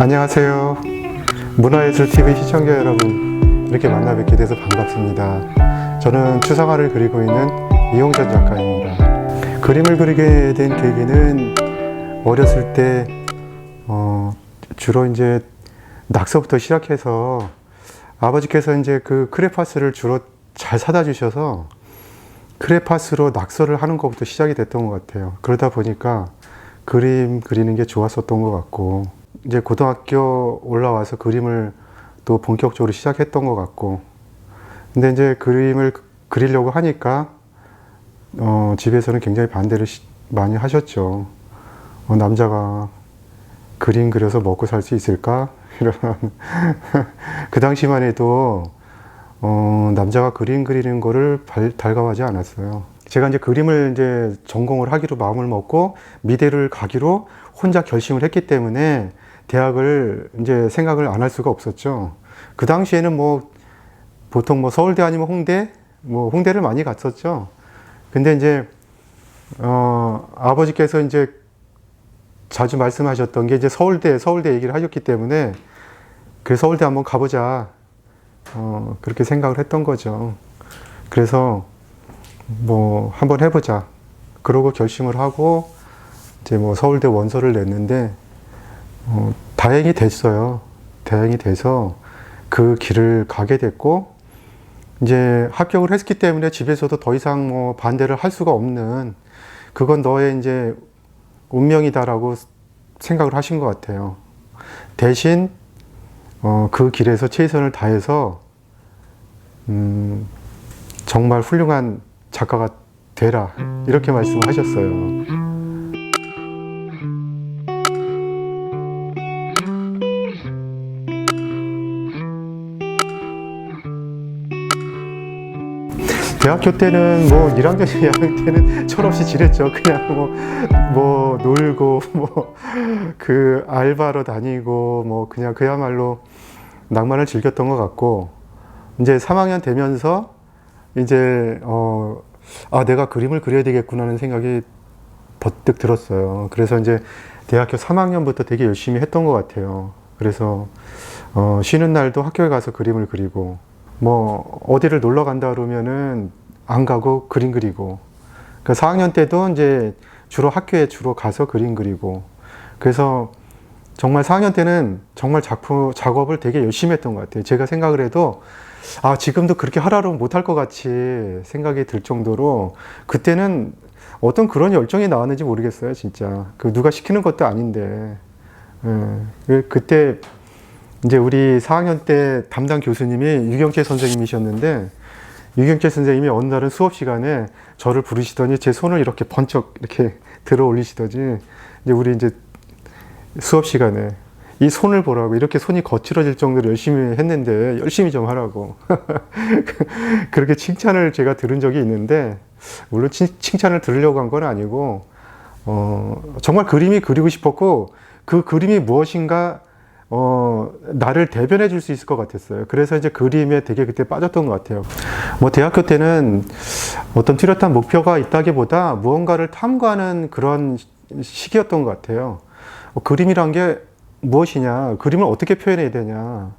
안녕하세요. 문화예술TV 시청자 여러분, 이렇게 만나 뵙게 돼서 반갑습니다. 저는 추상화를 그리고 있는 이용전 작가입니다. 그림을 그리게 된 계기는 어렸을 때, 어, 주로 이제 낙서부터 시작해서 아버지께서 이제 그 크레파스를 주로 잘 사다 주셔서 크레파스로 낙서를 하는 것부터 시작이 됐던 것 같아요. 그러다 보니까 그림 그리는 게 좋았었던 것 같고, 이제 고등학교 올라와서 그림을 또 본격적으로 시작했던 것 같고, 근데 이제 그림을 그- 그리려고 하니까, 어, 집에서는 굉장히 반대를 시- 많이 하셨죠. 어, 남자가 그림 그려서 먹고 살 수 있을까? 이런. 그 당시만 해도, 어, 남자가 그림 그리는 거를 발- 달가워하지 않았어요. 제가 이제 그림을 이제 전공을 하기로 마음을 먹고 미대를 가기로 혼자 결심을 했기 때문에 대학을 이제 생각을 안 할 수가 없었죠. 그 당시에는 뭐 보통 뭐 서울대 아니면 홍대, 뭐 홍대를 많이 갔었죠. 근데 이제 어 아버지께서 이제 자주 말씀하셨던 게 이제 서울대, 서울대 얘기를 하셨기 때문에 그 서울대 한번 가보자. 어 그렇게 생각을 했던 거죠. 그래서 뭐 한번 해보자. 그러고 결심을 하고 이제 뭐 서울대 원서를 냈는데 어, 다행히 됐어요. 다행히 돼서 그 길을 가게 됐고 이제 합격을 했기 때문에 집에서도 더 이상 뭐 반대를 할 수가 없는 그건 너의 이제 운명이다라고 생각을 하신 것 같아요. 대신 어, 그 길에서 최선을 다해서 음, 정말 훌륭한 작가가 되라 이렇게 말씀하셨어요. 대학교 때는 뭐 1학년, 2학년 때는 철없이 지냈죠. 그냥 뭐, 뭐 놀고, 뭐 그 알바로 다니고, 뭐 그냥 그야말로 낭만을 즐겼던 것 같고, 이제 3학년 되면서 이제, 어, 아, 내가 그림을 그려야 되겠구나 하는 생각이 버뜩 들었어요. 그래서 이제 대학교 3학년부터 되게 열심히 했던 것 같아요. 그래서, 어, 쉬는 날도 학교에 가서 그림을 그리고, 뭐 어디를 놀러 간다 그러면은 안 가고 그림 그리고 그 4학년 때도 이제 주로 학교에 주로 가서 그림 그리고 그래서 정말 4학년 때는 정말 작품 작업을 되게 열심히 했던 것 같아요. 제가 생각을 해도 아 지금도 그렇게 하라고 못할 것 같이 생각이 들 정도로 그때는 어떤 그런 열정이 나왔는지 모르겠어요, 진짜. 그 누가 시키는 것도 아닌데. 예. 그때 이제 우리 4학년 때 담당 교수님이 유경재 선생님이셨는데 유경재 선생님이 어느 날은 수업 시간에 저를 부르시더니 제 손을 이렇게 번쩍 이렇게 들어 올리시더니 이제 우리 이제 수업 시간에 이 손을 보라고 이렇게 손이 거칠어질 정도로 열심히 했는데 열심히 좀 하라고 그렇게 칭찬을 제가 들은 적이 있는데 물론 칭, 칭찬을 들으려고 한 건 아니고 어, 정말 그림이 그리고 싶었고 그 그림이 무엇인가 어, 나를 대변해 줄 수 있을 것 같았어요. 그래서 이제 그림에 되게 그때 빠졌던 것 같아요. 뭐 대학교 때는 어떤 뚜렷한 목표가 있다기보다 무언가를 탐구하는 그런 시기였던 것 같아요. 어, 그림이란 게 무엇이냐, 그림을 어떻게 표현해야 되냐,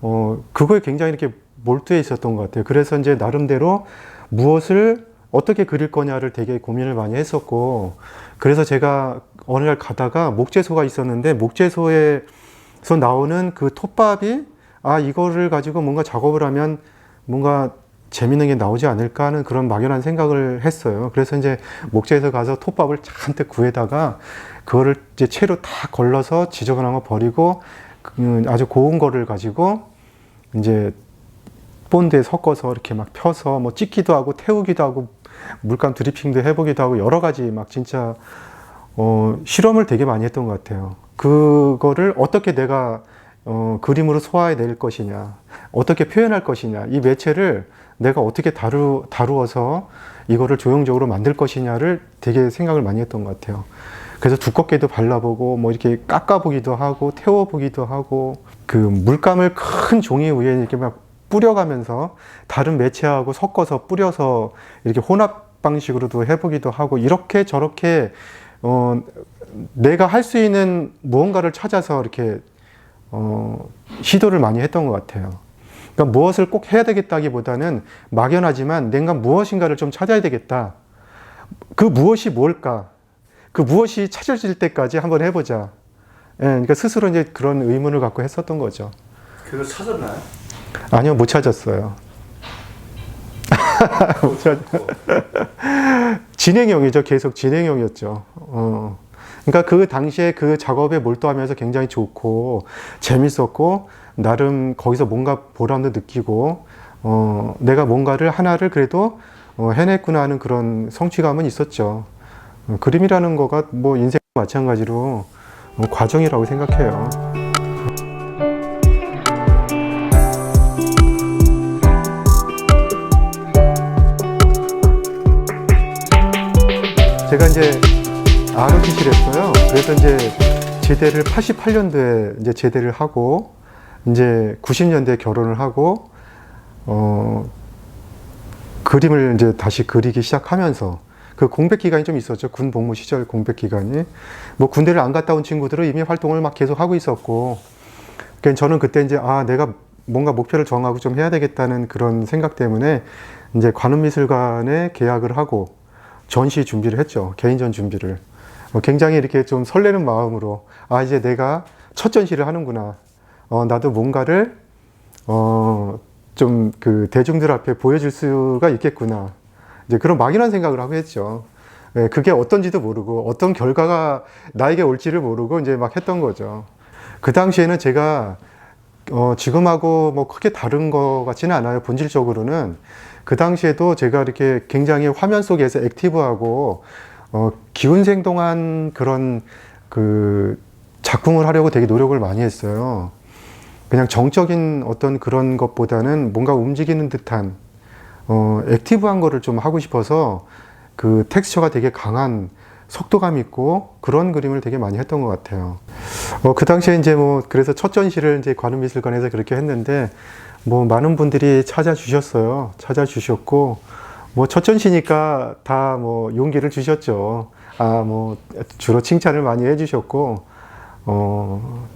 어, 그거에 굉장히 이렇게 몰두해 있었던 것 같아요. 그래서 이제 나름대로 무엇을 어떻게 그릴 거냐를 되게 고민을 많이 했었고, 그래서 제가 어느 날 가다가 목재소가 있었는데, 목재소에 서 나오는 그 톱밥이 아 이거를 가지고 뭔가 작업을 하면 뭔가 재밌는 게 나오지 않을까 하는 그런 막연한 생각을 했어요. 그래서 이제 목재에서 가서 톱밥을 잔뜩 구해다가 그거를 이제 채로 다 걸러서 지저분한 거 버리고 그 아주 고운 거를 가지고 이제 본드에 섞어서 이렇게 막 펴서 뭐 찍기도 하고 태우기도 하고 물감 드리핑도 해보기도 하고 여러 가지 막 진짜 어, 실험을 되게 많이 했던 것 같아요. 그거를 어떻게 내가 어, 그림으로 소화해낼 것이냐, 어떻게 표현할 것이냐, 이 매체를 내가 어떻게 다루, 다루어서 이거를 조형적으로 만들 것이냐를 되게 생각을 많이 했던 것 같아요. 그래서 두껍게도 발라보고, 뭐 이렇게 깎아보기도 하고, 태워보기도 하고, 그 물감을 큰 종이 위에 이렇게 막 뿌려가면서 다른 매체하고 섞어서 뿌려서 이렇게 혼합 방식으로도 해보기도 하고, 이렇게 저렇게 어, 내가 할 수 있는 무언가를 찾아서 이렇게 어, 시도를 많이 했던 것 같아요. 그러니까 무엇을 꼭 해야 되겠다기보다는 막연하지만 내가 무엇인가를 좀 찾아야 되겠다. 그 무엇이 뭘까? 그 무엇이 찾아질 때까지 한번 해보자. 예, 그러니까 스스로 이제 그런 의문을 갖고 했었던 거죠. 그걸 찾았나요? 아니요, 못 찾았어요. 못 찾... 진행형이죠. 계속 진행형이었죠. 어. 그러니까 그 당시에 그 작업에 몰두하면서 굉장히 좋고 재밌었고 나름 거기서 뭔가 보람도 느끼고 어, 내가 뭔가를 하나를 그래도 어, 해냈구나 하는 그런 성취감은 있었죠. 어, 그림이라는 거가 뭐 인생 마찬가지로 어, 과정이라고 생각해요. 제가 이제 ROTC를 했어요. 그래서 이제 제대를 88년도에 이제 제대를 하고 이제 90년대에 결혼을 하고 어 그림을 이제 다시 그리기 시작하면서 그 공백 기간이 좀 있었죠. 군 복무 시절 공백 기간이 뭐 군대를 안 갔다 온 친구들은 이미 활동을 막 계속 하고 있었고 그러니까 저는 그때 이제 아 내가 뭔가 목표를 정하고 좀 해야 되겠다는 그런 생각 때문에 이제 관음미술관에 계약을 하고 전시 준비를 했죠. 개인전 준비를. 어, 굉장히 이렇게 좀 설레는 마음으로, 아, 이제 내가 첫 전시를 하는구나. 어, 나도 뭔가를, 어, 좀 그 대중들 앞에 보여줄 수가 있겠구나. 이제 그런 막연한 생각을 하고 했죠. 예, 그게 어떤지도 모르고, 어떤 결과가 나에게 올지를 모르고 이제 막 했던 거죠. 그 당시에는 제가 어, 지금하고 뭐 크게 다른 것 같지는 않아요. 본질적으로는. 그 당시에도 제가 이렇게 굉장히 화면 속에서 액티브하고, 어, 기운생동한 그런 그 작품을 하려고 되게 노력을 많이 했어요. 그냥 정적인 어떤 그런 것보다는 뭔가 움직이는 듯한, 어, 액티브한 거를 좀 하고 싶어서 그 텍스처가 되게 강한 속도감 있고 그런 그림을 되게 많이 했던 것 같아요. 어, 그 당시에 이제 뭐 그래서 첫 전시를 이제 관음미술관에서 그렇게 했는데 뭐 많은 분들이 찾아주셨어요. 찾아주셨고 뭐 첫 전시니까 다 뭐 용기를 주셨죠. 아 뭐 주로 칭찬을 많이 해주셨고 어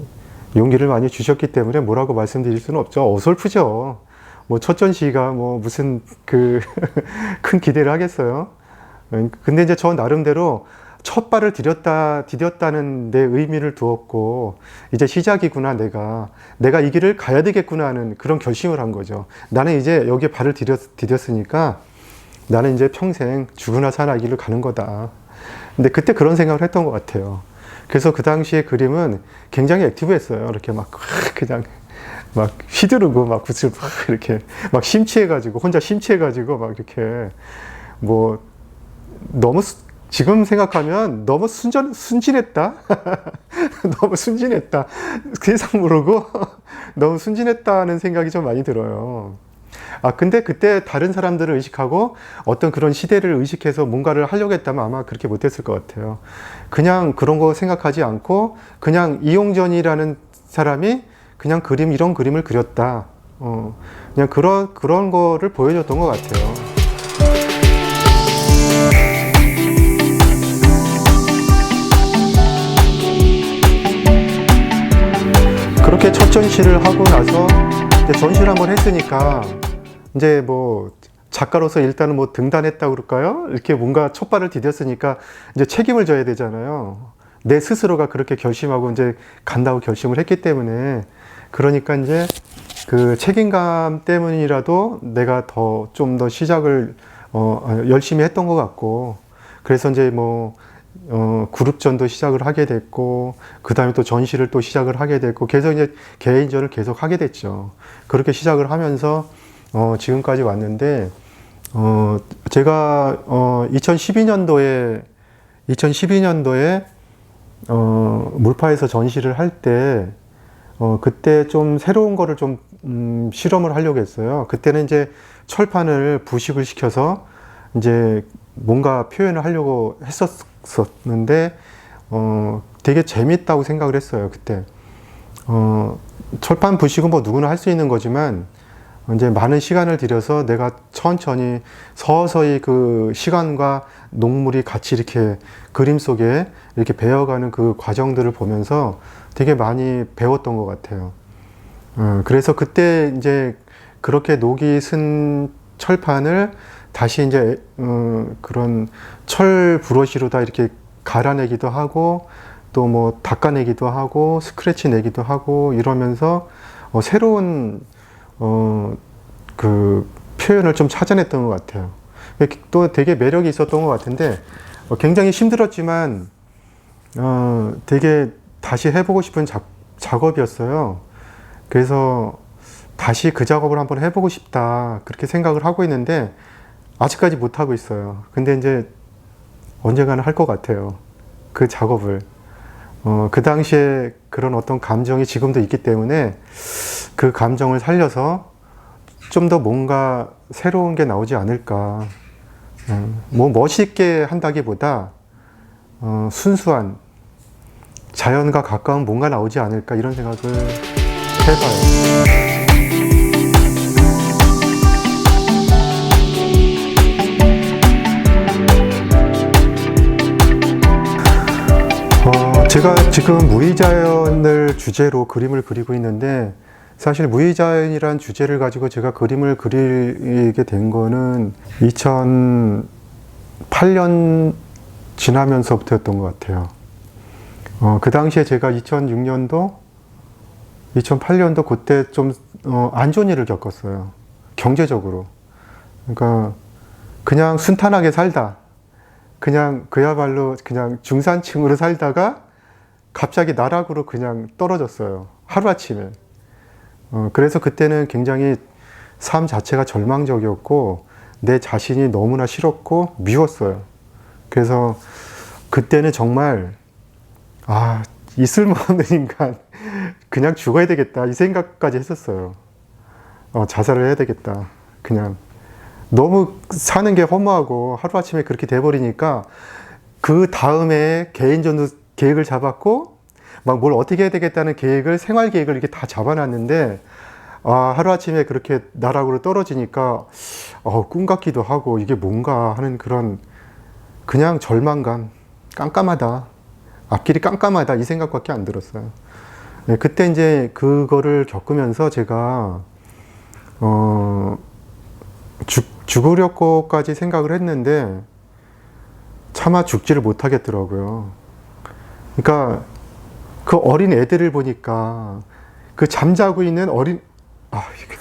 용기를 많이 주셨기 때문에 뭐라고 말씀드릴 수는 없죠. 어설프죠. 뭐 첫 전시가 뭐 무슨 그 큰 기대를 하겠어요. 근데 이제 저 나름대로 첫 발을 디뎠다, 디뎠다는 내 의미를 두었고, 이제 시작이구나, 내가. 내가 이 길을 가야 되겠구나 하는 그런 결심을 한 거죠. 나는 이제 여기에 발을 디뎠, 디뎠으니까 나는 이제 평생 죽으나 이 길을 가는 거다. 근데 그때 그런 생각을 했던 것 같아요. 그래서 그 당시에 그림은 굉장히 액티브했어요. 이렇게 막 그냥 막 휘두르고 막 붓을 막 이렇게 막 심취해가지고 혼자 심취해가지고 막 이렇게 뭐 너무 수- 지금 생각하면 너무 순전 순진했다. 너무 순진했다. 세상 모르고 너무 순진했다는 생각이 좀 많이 들어요. 아 근데 그때 다른 사람들을 의식하고 어떤 그런 시대를 의식해서 뭔가를 하려고 했다면 아마 그렇게 못했을 것 같아요. 그냥 그런 거 생각하지 않고 그냥 이용전이라는 사람이 그냥 그림 이런 그림을 그렸다. 어, 그냥 그런 그런 거를 보여줬던 것 같아요. 그렇게 첫 전시를 하고 나서 전시를 한번 했으니까 이제 뭐 작가로서 일단은 뭐 등단했다 그럴까요? 이렇게 뭔가 첫 발을 디뎠으니까 이제 책임을 져야 되잖아요. 내 스스로가 그렇게 결심하고 이제 간다고 결심을 했기 때문에 그러니까 이제 그 책임감 때문이라도 내가 더 좀더 시작을 어, 열심히 했던 것 같고 그래서 이제 뭐 어, 그룹전도 시작을 하게 됐고, 그 다음에 또 전시를 또 시작을 하게 됐고, 계속 이제 개인전을 계속 하게 됐죠. 그렇게 시작을 하면서, 어, 지금까지 왔는데, 어, 제가, 어, 2012년도에, 2012년도에, 어, 물파에서 전시를 할 때, 어, 그때 좀 새로운 거를 좀, 음, 실험을 하려고 했어요. 그때는 이제 철판을 부식을 시켜서, 이제 뭔가 표현을 하려고 했었었는데 어 되게 재밌다고 생각을 했어요 그때 어 철판 부식은 뭐 누구나 할 수 있는 거지만 이제 많은 시간을 들여서 내가 천천히 서서히 그 시간과 녹물이 같이 이렇게 그림 속에 이렇게 배워가는 그 과정들을 보면서 되게 많이 배웠던 것 같아요. 어, 그래서 그때 이제 그렇게 녹이 쓴 철판을 다시 이제 어, 그런 철 브러쉬로다 이렇게 갈아내기도 하고 또 뭐 닦아내기도 하고 스크래치 내기도 하고 이러면서 어, 새로운 어, 그 표현을 좀 찾아냈던 것 같아요. 또 되게 매력이 있었던 것 같은데 어, 굉장히 힘들었지만 어, 되게 다시 해보고 싶은 작, 작업이었어요. 그래서 다시 그 작업을 한번 해보고 싶다 그렇게 생각을 하고 있는데 아직까지 못 하고 있어요. 근데 이제 언젠가는 할 것 같아요. 그 작업을. 어, 그 당시에 그런 어떤 감정이 지금도 있기 때문에 그 감정을 살려서 좀 더 뭔가 새로운 게 나오지 않을까. 음, 뭐 멋있게 한다기보다 어, 순수한 자연과 가까운 뭔가 나오지 않을까 이런 생각을 해봐요. 어, 제가 지금 무의자연을 주제로 그림을 그리고 있는데 사실 무의자연이란 주제를 가지고 제가 그림을 그리게 된 거는 2008년 지나면서부터였던 것 같아요. 어, 그 당시에 제가 2006년도, 2008년도 그때 좀, 어, 안 좋은 일을 겪었어요. 경제적으로. 그러니까, 그냥 순탄하게 살다. 그냥 그야말로 그냥 중산층으로 살다가 갑자기 나락으로 그냥 떨어졌어요. 하루아침에. 어, 그래서 그때는 굉장히 삶 자체가 절망적이었고 내 자신이 너무나 싫었고 미웠어요. 그래서 그때는 정말 아, 이 쓸모없는 인간 그냥 죽어야 되겠다 이 생각까지 했었어요. 어, 자살을 해야 되겠다. 그냥 너무 사는 게 허무하고 하루 아침에 그렇게 돼버리니까 그 다음에 개인 전도 계획을 잡았고 막 뭘 어떻게 해야 되겠다는 계획을 생활 계획을 이렇게 다 잡아놨는데 아, 하루아침에 그렇게 나락으로 떨어지니까 어, 꿈 같기도 하고 이게 뭔가 하는 그런 그냥 절망감 깜깜하다 앞길이 깜깜하다 이 생각밖에 안 들었어요. 네, 그때 이제 그거를 겪으면서 제가 어, 죽, 죽으려고까지 생각을 했는데 차마 죽지를 못하겠더라고요. 그러니까 그 어린 애들을 보니까 그 잠자고 있는 어린 아 이게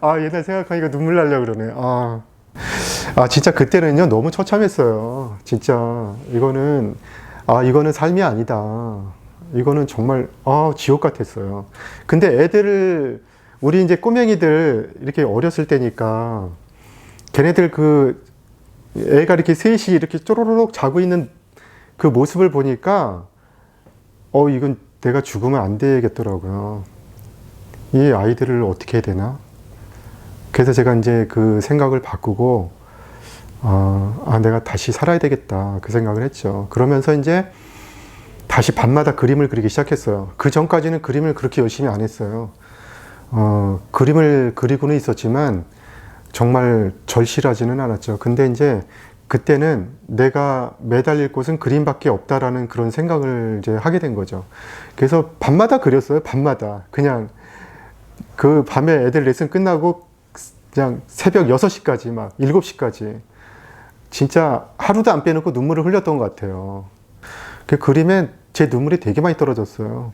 아 옛날 생각하니까 눈물 나려 그러네. 아. 아 진짜 그때는요 너무 처참했어요. 진짜 이거는 아 이거는 삶이 아니다. 이거는 정말 아 지옥 같았어요. 근데 애들을 우리 이제 꼬맹이들 이렇게 어렸을 때니까 걔네들 그 애가 이렇게 셋이 이렇게 쪼로록 자고 있는 그 모습을 보니까 어 이건 내가 죽으면 안 되겠더라고요. 이 아이들을 어떻게 해야 되나? 그래서 제가 이제 그 생각을 바꾸고 어, 아 내가 다시 살아야 되겠다 그 생각을 했죠. 그러면서 이제 다시 밤마다 그림을 그리기 시작했어요. 그 전까지는 그림을 그렇게 열심히 안 했어요. 어, 그림을 그리고는 있었지만 정말 절실하지는 않았죠. 근데 이제 그때는 내가 매달릴 곳은 그림밖에 없다라는 그런 생각을 이제 하게 된 거죠. 그래서 밤마다 그렸어요. 밤마다. 그냥 그 밤에 애들 레슨 끝나고 그냥 새벽 6시까지 막 7시까지 진짜 하루도 안 빼놓고 눈물을 흘렸던 것 같아요. 그 그림에 제 눈물이 되게 많이 떨어졌어요.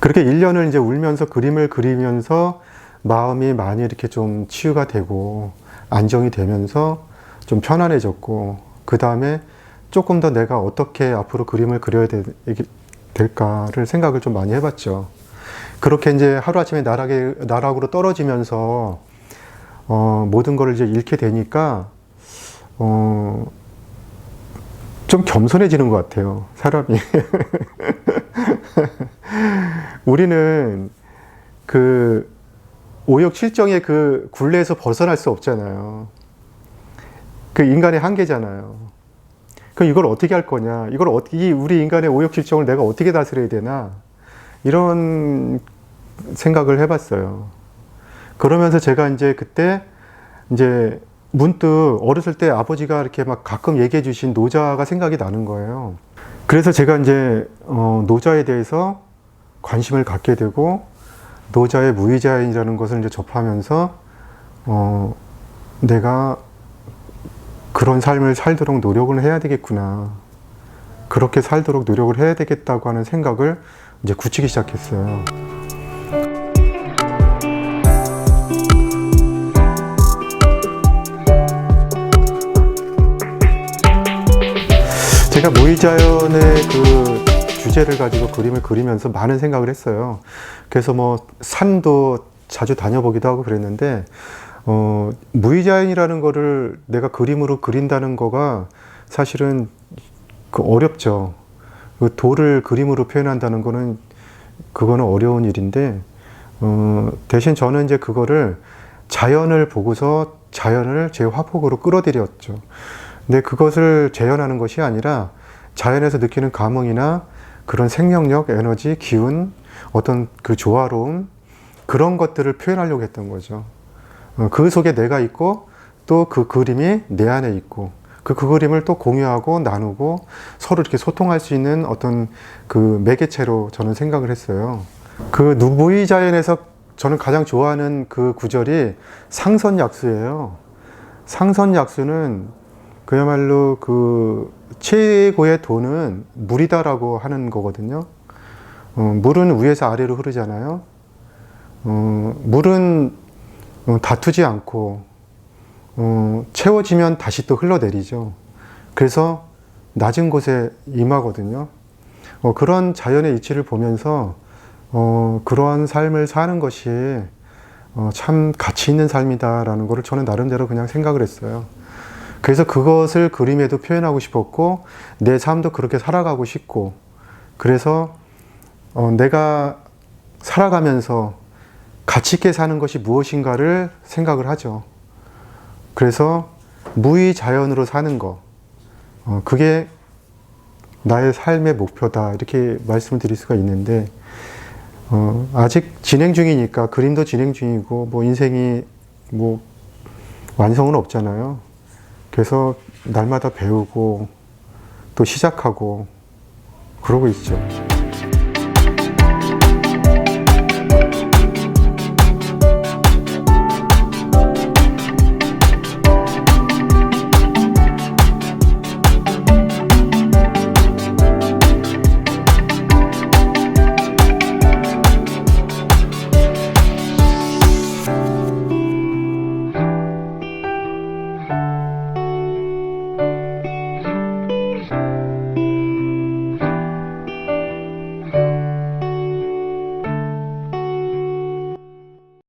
그렇게 1년을 이제 울면서 그림을 그리면서 마음이 많이 이렇게 좀 치유가 되고 안정이 되면서 좀 편안해졌고 그 다음에 조금 더 내가 어떻게 앞으로 그림을 그려야 되, 될까를 생각을 좀 많이 해봤죠. 그렇게 이제 하루아침에 나락에, 나락으로 떨어지면서 어, 모든 걸 이제 잃게 되니까 어, 좀 겸손해지는 것 같아요. 사람이. 우리는 그 오욕칠정의 그 굴레에서 벗어날 수 없잖아요. 그 인간의 한계잖아요. 그럼 이걸 어떻게 할 거냐? 이걸 어떻게 이 우리 인간의 오욕 실정을 내가 어떻게 다스려야 되나? 이런 생각을 해봤어요. 그러면서 제가 이제 그때 이제 문득 어렸을 때 아버지가 이렇게 막 가끔 얘기해 주신 노자가 생각이 나는 거예요. 그래서 제가 이제 어, 노자에 대해서 관심을 갖게 되고 노자의 무의자인이라는 것을 이제 접하면서 어, 내가 그런 삶을 살도록 노력을 해야 되겠구나. 그렇게 살도록 노력을 해야 되겠다고 하는 생각을 이제 굳히기 시작했어요. 제가 무의자연의 그 주제를 가지고 그림을 그리면서 많은 생각을 했어요. 그래서 뭐 산도 자주 다녀보기도 하고 그랬는데 어, 무의자연이라는 거를 내가 그림으로 그린다는 거가 사실은 그 어렵죠. 그 돌을 그림으로 표현한다는 거는 그거는 어려운 일인데 어, 대신 저는 이제 그거를 자연을 보고서 자연을 제 화폭으로 끌어들였죠. 근데 그것을 재현하는 것이 아니라 자연에서 느끼는 감흥이나 그런 생명력, 에너지, 기운, 어떤 그 조화로움 그런 것들을 표현하려고 했던 거죠. 어, 그 속에 내가 있고 또 그 그림이 내 안에 있고 그, 그 그림을 또 공유하고 나누고 서로 이렇게 소통할 수 있는 어떤 그 매개체로 저는 생각을 했어요. 그 누부이 자연에서 저는 가장 좋아하는 그 구절이 상선약수예요. 상선약수는 그야말로 그 최고의 돈은 물이다라고 하는 거거든요. 어, 물은 위에서 아래로 흐르잖아요. 어, 물은 어, 다투지 않고 어, 채워지면 다시 또 흘러내리죠. 그래서 낮은 곳에 임하거든요. 어, 그런 자연의 이치를 보면서 어, 그러한 삶을 사는 것이 어, 참 가치 있는 삶이다라는 것을 저는 나름대로 그냥 생각을 했어요. 그래서 그것을 그림에도 표현하고 싶었고 내 삶도 그렇게 살아가고 싶고 그래서 어, 내가 살아가면서 가치 있게 사는 것이 무엇인가를 생각을 하죠. 그래서 무의 자연으로 사는 거 어, 그게 나의 삶의 목표다 이렇게 말씀을 드릴 수가 있는데 어, 아직 진행 중이니까 그림도 진행 중이고 뭐 인생이 뭐 완성은 없잖아요. 그래서 날마다 배우고 또 시작하고 그러고 있죠.